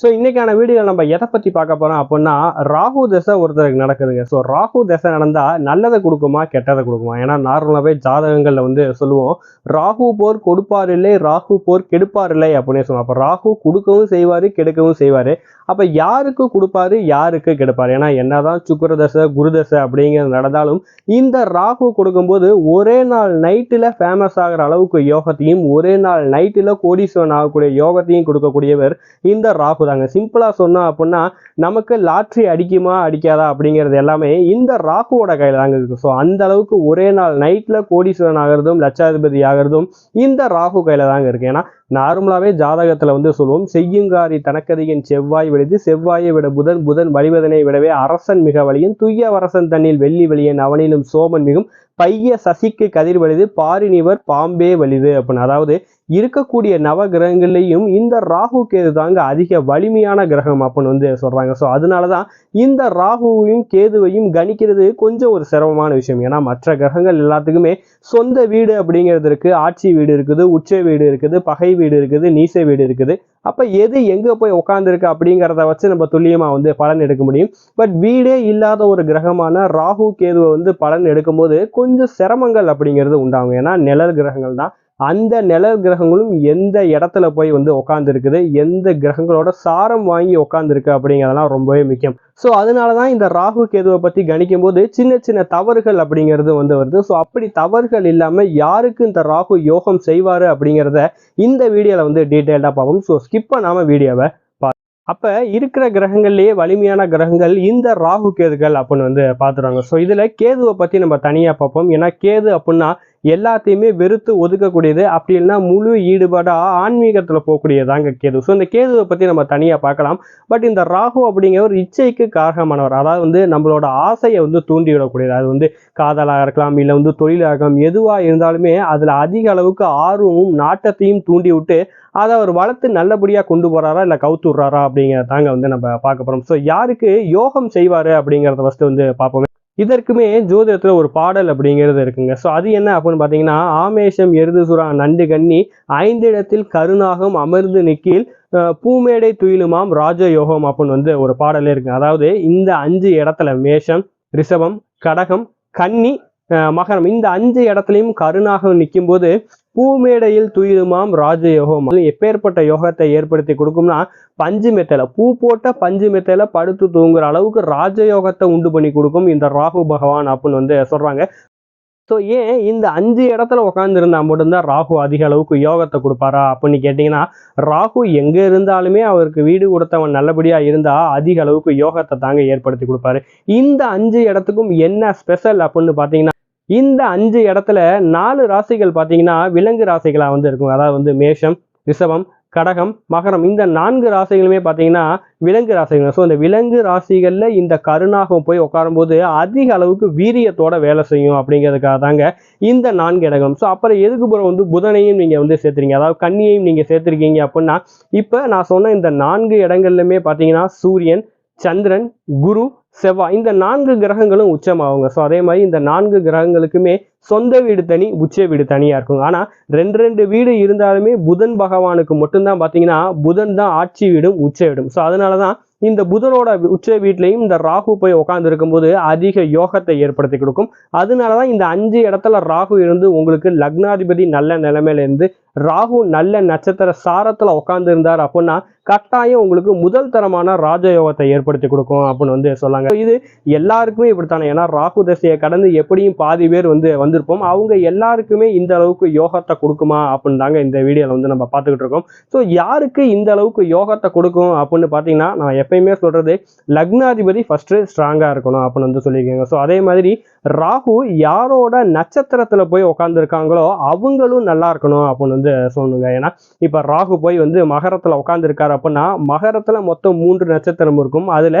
So இன்னைக்கான video நம்ம எதை பற்றி பார்க்க போகிறோம் அப்படின்னா ராகு தசை ஒருத்தருக்கு நடக்குதுங்க. ஸோ ராகு தசை நடந்தால் நல்லதை கொடுக்குமா கெட்டதை கொடுக்குமா? ஏன்னா நார்மலாகவே ஜாதகங்களில் வந்து சொல்லுவோம் ராகு போர் கொடுப்பார் இல்லை ராகு போர் கெடுப்பார் இல்லை அப்படின்னு சொல்லுவோம். அப்போ ராகு கொடுக்கவும் செய்வார் கெடுக்கவும் செய்வார். அப்போ யாருக்கு கொடுப்பாரு யாருக்கு கெடுப்பார்? ஏன்னா என்னதான் சுக்கர தசை குரு தசை அப்படிங்கிறது நடந்தாலும் இந்த ராகு கொடுக்கும்போது ஒரே நாள் நைட்டில் ஃபேமஸ் ஆகிற அளவுக்கு யோகத்தையும் ஒரே நாள் நைட்டில் கோடீஸ்வரன் ஆகக்கூடிய யோகத்தையும் கொடுக்கக்கூடியவர் இந்த ராகு தாங்க சிம்பிளாக சொன்னோம் அப்படின்னா நமக்கு லாட்ரி அடிக்குமா அடிக்காதா அப்படிங்கிறது எல்லாமே இந்த ராகுவோட கையில் தாங்க இருக்குது ஸோ அந்த அளவுக்கு ஒரே நாள் நைட்டில் கோடீஸ்வரன் ஆகிறதும் லட்சாதிபதி ஆகிறதும் இந்த ராகு கையில் தாங்க இருக்குது ஏன்னா நார்மலாகவே ஜாதகத்தில் வந்து சொல்லுவோம் செய்யுங்காரி தனக்கதியின் செவ்வாய் விழுது செவ்வாயை விட புதன் புதன் வழிவதனை விடவே அரசன் மிக வழியும் துய்ய அரசன் தன்னில் வெள்ளி வெளியன் அவனிலும் சோமன் மிகும். பைய சசிக்கு கதிர் வலிது பாரினிவர் பாம்பே வலிது அப்படின்னு. அதாவது இருக்கக்கூடிய நவ கிரகங்கள்லையும் இந்த ராகு கேது தாங்க அதிக வலிமையான கிரகம் அப்படின்னு வந்து சொல்கிறாங்க ஸோ அதனால தான் இந்த ராகுவையும் கேதுவையும் கணிக்கிறது கொஞ்சம் ஒரு சிரமமான விஷயம். ஏன்னா மற்ற கிரகங்கள் எல்லாத்துக்குமே சொந்த வீடு அப்படிங்கிறது இருக்குது ஆட்சி வீடு இருக்குது உச்ச வீடு இருக்குது பகை வீடு இருக்குது நீச வீடு இருக்குது. அப்போ எது எங்கே போய் உட்காந்துருக்கு அப்படிங்கிறத வச்சு நம்ம துல்லியமாக வந்து பலன் எடுக்க முடியும். பட் வீடே இல்லாத ஒரு கிரகமான ராகு கேதுவை வந்து பலன் எடுக்கும்போது கொஞ்சம் சிரமங்கள் அப்படிங்கிறது உண்டாகும். ஏன்னா நிழல் கிரகங்கள் தான் அந்த நிழல் கிரகங்களும் எந்த இடத்துல போய் வந்து உட்காந்துருக்குது எந்த கிரகங்களோட சாரம் வாங்கி உட்காந்துருக்கு அப்படிங்கிறதெல்லாம் ரொம்பவே முக்கியம். ஸோ அதனால தான் இந்த ராகு கேதுவை பற்றி கணிக்கும் போது சின்ன சின்ன தவறுகள் அப்படிங்கிறது வந்து வருது. ஸோ அப்படி தவறுகள் இல்லாமல் யாருக்கு இந்த ராகு யோகம் செய்வார் அப்படிங்கிறத இந்த வீடியோவில் வந்து டீட்டெயில்டாக பார்ப்போம். ஸோ ஸ்கிப் பண்ணாமல் வீடியோவை அப்ப இருக்கிற கிரகங்கள்லயே வலிமையான கிரகங்கள் இந்த ராகு கேதுகள் அப்படின்னு வந்து பார்த்துருவாங்க. ஸோ இதுல கேதுவை பத்தி நம்ம தனியா பார்ப்போம். ஏன்னா கேது அப்படின்னா எல்லாத்தையுமே வெறுத்து ஒதுக்கக்கூடியது. அப்படி இல்லைன்னா முழு ஈடுபாடாக ஆன்மீகத்தில் போகக்கூடியதாங்க கேது. ஸோ இந்த கேதுவை பற்றி நம்ம தனியாக பார்க்கலாம். பட் இந்த ராகு அப்படிங்கிற ஒரு இச்சைக்கு காரணமானவர். அதாவது வந்து நம்மளோட ஆசையை வந்து தூண்டிவிடக்கூடியது. அது வந்து காதலாக இருக்கலாம் இல்லை வந்து தொழிலாக இருக்கலாம் எதுவாக இருந்தாலுமே அதில் அதிக அளவுக்கு ஆர்வமும் நாட்டத்தையும் தூண்டி விட்டு அதை அவர் வளர்த்து நல்லபடியாக கொண்டு போகிறாரா இல்லை கவுத்து விட்றாரா அப்படிங்கிறதாங்க வந்து நம்ம பார்க்க போகிறோம் ஸோ யாருக்கு யோகம் செய்வார் அப்படிங்கிறத ஃபஸ்ட்டு வந்து பார்ப்போம். இதற்குமே ஜோதிடத்தில் ஒரு பாடல் அப்படிங்கிறது இருக்குங்க. ஸோ அது என்ன அப்படின்னு பார்த்தீங்கன்னா ஆமேஷம் எருது சுறா நண்டு கண்ணி ஐந்து இடத்தில் கருணாகம் அமர்ந்து நிக்கில் பூமேடை துயிலுமாம் ராஜயோகம் அப்படின்னு வந்து ஒரு பாடலே இருக்குங்க. அதாவது இந்த அஞ்சு இடத்துல மேஷம் ரிஷபம் கடகம் கன்னி மகரம் இந்த அஞ்சு இடத்துலையும் கருணாகம் நிற்கும்போது பூமேடையில் துயிலுமாம் ராஜயோகம். எப்பேற்பட்ட யோகத்தை ஏற்படுத்தி கொடுக்கும்னா பஞ்சு மெத்தையில பூ போட்ட பஞ்சு மெத்தையில படுத்து தூங்குற அளவுக்கு ராஜயோகத்தை உண்டு பண்ணி கொடுக்கும் இந்த ராகு பகவான் அப்படின்னு வந்து சொல்றாங்க. ஸோ ஏன் இந்த அஞ்சு இடத்துல உட்காந்துருந்தா மட்டும்தான் ராகு அதிக அளவுக்கு யோகத்தை கொடுப்பாரா அப்படின்னு கேட்டிங்கன்னா ராகு எங்கே இருந்தாலுமே அவருக்கு வீடு கொடுத்தவன் நல்லபடியாக இருந்தால் அதிக அளவுக்கு யோகத்தை தாங்க ஏற்படுத்தி கொடுப்பாரு. இந்த அஞ்சு இடத்துக்கும் என்ன ஸ்பெஷல் அப்படின்னு பார்த்தீங்கன்னா இந்த அஞ்சு இடத்துல நாலு ராசிகள் பார்த்தீங்கன்னா விலங்கு ராசிகளாக வந்து இருக்கும். அதாவது வந்து மேஷம் ரிஷபம் கடகம் மகரம். இந்த நான்கு ராசிகளுமே பார்த்தீங்கன்னா விலங்கு ராசிகள். ஸோ இந்த விலங்கு ராசிகளில் இந்த கருணாகம் போய் உட்காரும்போது அதிக அளவுக்கு வீரியத்தோட வேலை செய்யும் அப்படிங்கிறதுக்காக தாங்க இந்த நான்கு இடகம். ஸோ அப்புறம் எதுக்கு பிறகு வந்து புதனையும் நீங்கள் வந்து சேர்த்துறீங்க? அதாவது கன்னியையும் நீங்கள் சேர்த்துருக்கீங்க அப்படின்னா இப்போ நான் சொன்ன இந்த நான்கு இடங்கள்லையுமே பார்த்தீங்கன்னா சூரியன் சந்திரன் குரு செவ்வாய் இந்த நான்கு கிரகங்களும் உச்சமாகுங்க. ஸோ அதே மாதிரி இந்த நான்கு கிரகங்களுக்குமே சொந்த வீடு தனி உச்ச வீடு தனியாக இருக்கும் ஆனால் ரெண்டு ரெண்டு வீடு இருந்தாலுமே புதன் பகவானுக்கு மட்டும்தான் பார்த்தீங்கன்னா புதன் தான் ஆட்சி வீடும் உச்ச வீடும். ஸோ அதனால தான் இந்த புதனோட உச்ச வீட்லையும் இந்த ராகு போய் உட்காந்துருக்கும் இருக்கும்போது அதிக யோகத்தை ஏற்படுத்தி கொடுக்கும். அதனால தான் இந்த அஞ்சு இடத்துல ராகு இருந்து உங்களுக்கு லக்னாதிபதி நல்ல நிலைமையில இருந்து ராகு நல்ல நட்சத்திர சாரத்தில் உட்கார்ந்து இருந்தார் அப்படின்னா கட்டாயம் உங்களுக்கு முதல் தரமான ராஜயோகத்தை ஏற்படுத்தி கொடுக்கும் அப்படின்னு வந்து சொல்லாங்க. இது எல்லாருக்குமே இப்படித்தானே. ஏன்னா ராகு தசையை கடந்து எப்படியும் பாதி பேர் வந்து வந்திருப்போம். அவங்க எல்லாருக்குமே இந்த அளவுக்கு யோகத்தை கொடுக்குமா அப்படின்னு தாங்க இந்த வீடியோவில் வந்து நம்ம பார்த்துக்கிட்டு இருக்கோம். ஸோ யாருக்கு இந்த அளவுக்கு யோகத்தை கொடுக்கும் அப்படின்னு பார்த்தீங்கன்னா நான் எப்பயுமே சொல்கிறது லக்னாதிபதி ஃபஸ்ட்டு ஸ்ட்ராங்காக இருக்கணும் அப்படின்னு வந்து சொல்லியிருக்கீங்க. ஸோ அதே மாதிரி ராகு யாரோட நட்சத்திரத்தில் போய் உட்காந்துருக்காங்களோ அவங்களும் நல்லா இருக்கணும் அப்படின்னு வந்து சொல்லுங்க ஏன்னா இப்போ ராகு போய் வந்து மகரத்தில் உட்காந்துருக்காரு அப்படின்னா மகரத்தில் மொத்தம் மூன்று நட்சத்திரம் இருக்கும். அதில்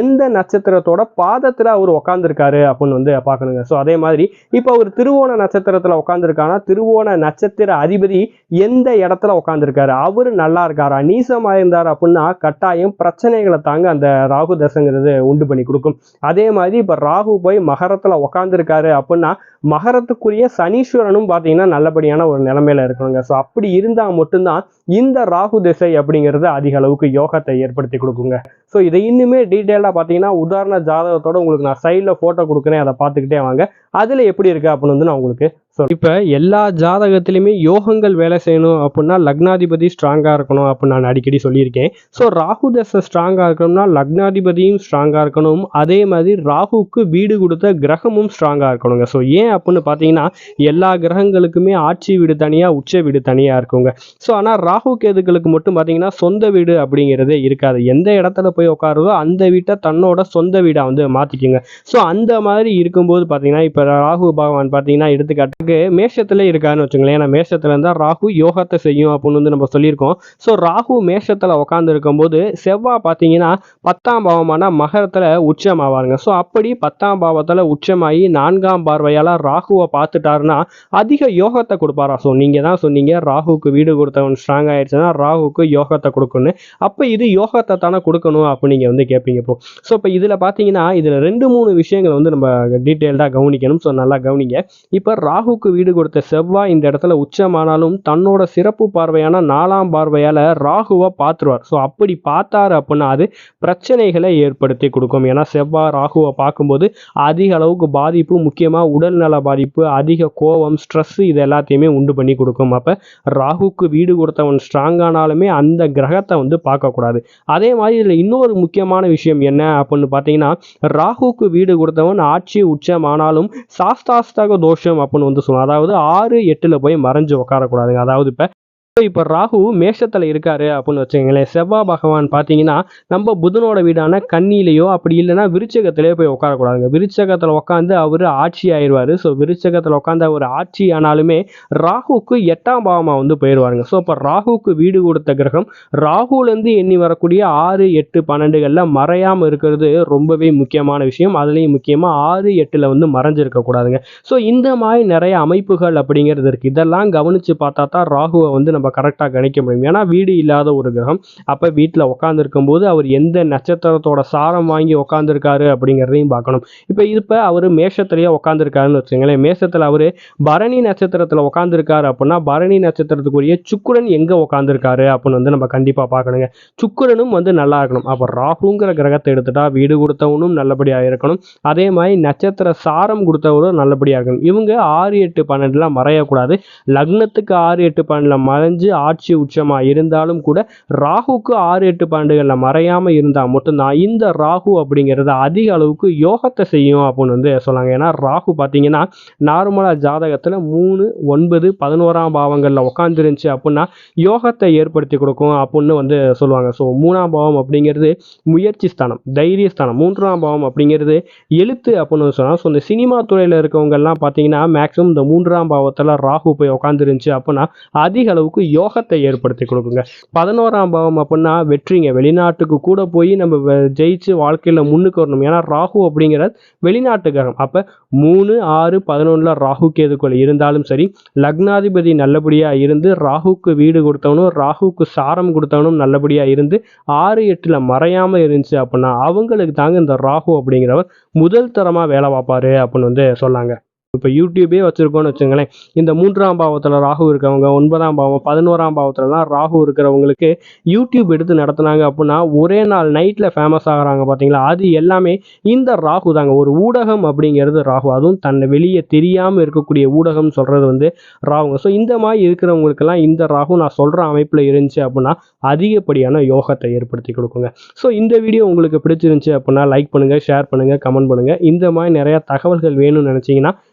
எந்த நட்சத்திரத்தோட பாதத்தில் அவர் உட்காந்துருக்காரு அப்படின்னு வந்து பார்க்கணுங்க. ஸோ அதே மாதிரி இப்போ அவர் திருவோண நட்சத்திரத்தில் உட்காந்துருக்கானா திருவோண நட்சத்திர அதிபதி எந்த இடத்துல உட்காந்துருக்காரு அவரு நல்லா இருக்காரா? நீசமா இருந்தார் அப்படின்னா கட்டாயம் பிரச்சனைகளை தாங்க அந்த ராகு தசங்கிறது உண்டு பண்ணி கொடுக்கும். அதே மாதிரி இப்போ ராகு போய் மகரத்தில் உட்காந்துருக்காரு அப்படின்னா மகரத்துக்குரிய சனீஸ்வரனும் பார்த்தீங்கன்னா நல்லபடியான ஒரு நிலைமையில இருக்கணுங்க. ஸோ அப்படி இருந்தால் மட்டும்தான் இந்த ராகு திசை அப்படிங்கிறது அதிக அளவுக்கு யோகத்தை ஏற்படுத்தி கொடுக்குங்க. ஸோ இதை இன்னுமே டீட்டெயிலாக பார்த்தீங்கன்னா உதாரண ஜாதகத்தோட உங்களுக்கு நான் சைடில் ஃபோட்டோ கொடுக்குறேன். அதை பார்த்துக்கிட்டே வாங்க. அதில் எப்படி இருக்குது அப்படின்னு வந்து நான் உங்களுக்கு ஸோ இப்போ எல்லா ஜாதகத்திலையுமே யோகங்கள் வேலை செய்யணும் அப்படின்னா லக்னாதிபதி ஸ்ட்ராங்காக இருக்கணும் அப்படின்னு நான் அடிக்கடி சொல்லியிருக்கேன். ஸோ ராகு தசை ஸ்ட்ராங்காக இருக்கணும்னா லக்னாதிபதியும் ஸ்ட்ராங்காக இருக்கணும். அதே மாதிரி ராகுவுக்கு வீடு கொடுத்த கிரகமும் ஸ்ட்ராங்காக இருக்கணுங்க. ஸோ ஏன் அப்படின்னு பார்த்தீங்கன்னா எல்லா கிரகங்களுக்குமே ஆட்சி வீடு தனியாக உச்ச வீடு தனியாக இருக்குங்க. ஸோ ஆனால் ராகு கேதுகளுக்கு மட்டும் பார்த்தீங்கன்னா சொந்த வீடு அப்படிங்கிறதே இருக்காது. எந்த இடத்துல போய் உட்காருதோ அந்த வீட்டை தன்னோட சொந்த வீடாக வந்து மாற்றிக்குங்க ஸோ அந்த மாதிரி இருக்கும்போது பார்த்தீங்கன்னா இப்போ ராகு பகவான் பார்த்தீங்கன்னா எடுத்துக்காட்டுக்கு மேஷத்துல இருக்காருன்னு வச்சுங்களேன் ஏன்னா மேஷத்துல இருந்தால் ராகு யோகத்தை செய்யும் அப்படின்னு வந்து நம்ம சொல்லியிருக்கோம். ஸோ ராகு மேஷத்துல உட்காந்து இருக்கும்போது செவ்வாய் பார்த்தீங்கன்னா பத்தாம் பாவமான மகரத்தில் உச்சமாவாருங்க. ஸோ அப்படி பத்தாம் பாவத்துல உச்சமாகி நான்காம் பார்வையால் ராகுவை பார்த்துட்டாருன்னா அதிக யோகத்தை கொடுப்பாரா? ஸோ நீங்க தான் சொன்னீங்க ராகுவுக்கு வீடு கொடுத்தவன் ஸ்ட்ராங் ஸ்ட்ராங் ஆயிடுச்சுன்னா ராகுக்கு யோகத்தை கொடுக்கணும். அப்போ இது யோகத்தை தானே கொடுக்கணும் அப்படின்னு நீங்கள் வந்து கேட்பீங்க இப்போ ஸோ இப்போ இதில் பார்த்தீங்கன்னா இதில் ரெண்டு மூணு விஷயங்களை வந்து நம்ம டீட்டெயில்டாக கவனிக்கணும். ஸோ நல்லா கவனிங்க. இப்போ ராகுக்கு வீடு கொடுத்த செவ்வாய் இந்த இடத்துல உச்சமானாலும் தன்னோட சிறப்பு பார்வையான நாலாம் பார்வையால் ராகுவை பார்த்துருவார். ஸோ அப்படி பார்த்தாரு அப்படின்னா அது பிரச்சனைகளை ஏற்படுத்தி கொடுக்கும். ஏன்னா செவ்வாய் ராகுவை பார்க்கும்போது அதிக அளவுக்கு பாதிப்பு முக்கியமாக உடல்நல பாதிப்பு அதிக கோபம் ஸ்ட்ரெஸ் இது எல்லாத்தையுமே உண்டு பண்ணி கொடுக்கும். அப்போ ராகுக்கு வீடு கொடுத்தவன் ஸ்ட்ராங்கானாலுமே அந்த கிரகத்தை வந்து பார்க்கக்கூடாது. அதே மாதிரி இதில் இன்னொரு முக்கியமான விஷயம் என்ன அப்படின்னு பார்த்தீங்கன்னா ராகுக்கு வீடு கொடுத்தவன் ஆட்சி உச்சம் ஆனாலும் சாஸ்தாஸ்தக தோஷம் அப்படின்னு வந்து சொல்லுவோம் அதாவது ஆறு எட்டில் போய் மறைஞ்சு உட்காரக்கூடாதுங்க. அதாவது இப்போ இப்போ ராகு மேஷத்தில் இருக்காரு அப்படின்னு வச்சுக்கோங்களேன். செவ்வாய் பகவான் பார்த்தீங்கன்னா நம்ம புதனோட வீடான கண்ணிலேயோ அப்படி இல்லைன்னா விருச்சகத்திலேயோ போய் உட்காரக்கூடாதுங்க. விருச்சகத்தில் உட்காந்து அவர் ஆட்சி ஆயிடுவார். ஸோ விருச்சகத்தில் உட்காந்து அவர் ஆட்சி ஆனாலுமே ராகுக்கு எட்டாம் பாவமாக வந்து போயிடுவாருங்க. ஸோ இப்போ ராகுக்கு வீடு கொடுத்த கிரகம் ராகுலேருந்து எண்ணி வரக்கூடிய ஆறு எட்டு பன்னெண்டுகளில் மறையாமல் இருக்கிறது ரொம்பவே முக்கியமான விஷயம். அதுலேயும் முக்கியமாக ஆறு எட்டில் வந்து மறைஞ்சிருக்கக்கூடாதுங்க ஸோ இந்த மாதிரி நிறைய அமைப்புகள் அப்படிங்கிறது இருக்குது இதெல்லாம் கவனித்து பார்த்தா தான் ராகுவை வந்து நம்ம நம்ம கரெக்டாக கணிக்க முடியும். ஏன்னா வீடு இல்லாத ஒரு கிரகம். அப்போ வீட்டில் உட்காந்துருக்கும் போது அவர் எந்த நட்சத்திரத்தோட சாரம் வாங்கி உட்காந்துருக்காரு அப்படிங்கிறதையும் பார்க்கணும். இப்போ இப்போ அவர் மேஷத்துலேயே உட்காந்துருக்காருன்னு வச்சுங்களேன் மேஷத்தில் அவர் பரணி நட்சத்திரத்தில் உட்காந்துருக்காரு அப்படின்னா பரணி நட்சத்திரத்துக்குரிய சுக்குரன் எங்கே உட்காந்துருக்காரு அப்படின்னு வந்து நம்ம கண்டிப்பாக பார்க்கணுங்க. சுக்குரனும் வந்து நல்லா இருக்கணும். அப்போ ராகுங்கிற கிரகத்தை எடுத்துட்டா வீடு கொடுத்தவனும் நல்லபடியாக இருக்கணும். அதே மாதிரி நட்சத்திர சாரம் கொடுத்தவரும் நல்லபடியாக இருக்கணும். இவங்க ஆறு எட்டு பன்னெண்டுலாம் மறையக்கூடாது. லக்னத்துக்கு ஆறு எட்டு பன்னெண்டில் மறைஞ்சு ஆட்சி உச்சமாக இருந்தாலும் கூட ராகுக்கு ஆறு எட்டு பன்னெண்டுகளில் மறையாமல் இருந்தால் மட்டும்தான் இந்த ராகு அப்படிங்கிறது அதிக அளவுக்கு யோகத்தை செய்யும் அப்படின்னு வந்து சொல்லாங்க ஏன்னா ராகு பார்த்தீங்கன்னா நார்மலாக ஜாதகத்தில் மூணு ஒன்பது பதினோராம் பாவங்களில் உட்காந்துருந்துச்சு அப்படின்னா யோகத்தை ஏற்படுத்தி கொடுக்கும் அப்படின்னு வந்து சொல்லுவாங்க. ஸோ மூணாம் பாவம் அப்படிங்கிறது முயற்சி ஸ்தானம் தைரிய ஸ்தானம். மூன்றாம் பாவம் அப்படிங்கிறது எழுத்து அப்படின்னு சொன்னால் ஸோ இந்த சினிமா துறையில் இருக்கவங்கெல்லாம் பார்த்தீங்கன்னா மேக்ஸிமம் இந்த மூன்றாம் பாவத்தில் ராகு போய் உட்காந்துருந்துச்சு அப்படின்னா அதிக அளவுக்கு யோகத்தை ஏற்படுத்தி கொடுக்குங்க. பதினோராம் பாவம் அப்படின்னா வெற்றிங்க. வெளிநாட்டுக்கு கூட போய் நம்ம ஜெயிச்சு வாழ்க்கையில் முன்னுக்கு வரணும். ஏன்னா ராகு அப்படிங்கிறது வெளிநாட்டுக்காரன். அப்போ மூணு ஆறு பதினொன்றில் ராகு கேதுக்குள் இருந்தாலும் சரி லக்னாதிபதி நல்லபடியாக இருந்து ராகுக்கு வீடு கொடுத்தவனும் ராகுக்கு சாரம் கொடுத்தவனும் நல்லபடியாக இருந்து ஆறு எட்டில் மறையாமல் இருந்துச்சு அப்படின்னா அவங்களுக்கு தாங்க இந்த ராகு அப்படிங்கிறவர் முதல் தரமாக வேலை பார்ப்பாரு அப்படின்னு வந்து சொன்னாங்க. இப்போ யூடியூபே வச்சுருக்கோன்னு வச்சுங்களேன். இந்த மூன்றாம் பாவத்தில் ராகு இருக்கவங்க ஒன்பதாம் பாவம் பதினோராம் பாவத்துலலாம் ராகு இருக்கிறவங்களுக்கு யூடியூப் எடுத்து நடத்துனாங்க அப்படின்னா ஒரே நாள் நைட்டில் ஃபேமஸ் ஆகுறாங்க பார்த்தீங்களா அது எல்லாமே இந்த ராகு தாங்க. ஒரு ஊடகம் அப்படிங்கிறது ராகு. அதுவும் தன்னை வெளியே தெரியாமல் இருக்கக்கூடிய ஊடகம் சொல்கிறது வந்து ராகுங்க. ஸோ இந்த மாதிரி இருக்கிறவங்களுக்கெல்லாம் இந்த ராகு நான் சொல்கிற அமைப்பில் இருந்துச்சு அப்படின்னா அதிகப்படியான யோகத்தை ஏற்படுத்தி கொடுக்குங்க. ஸோ இந்த வீடியோ உங்களுக்கு பிடிச்சிருந்துச்சு அப்படின்னா லைக் பண்ணுங்கள் ஷேர் பண்ணுங்கள் கமெண்ட் பண்ணுங்கள் இந்த மாதிரி நிறையா தகவல்கள் வேணும்னு நினச்சிங்கன்னா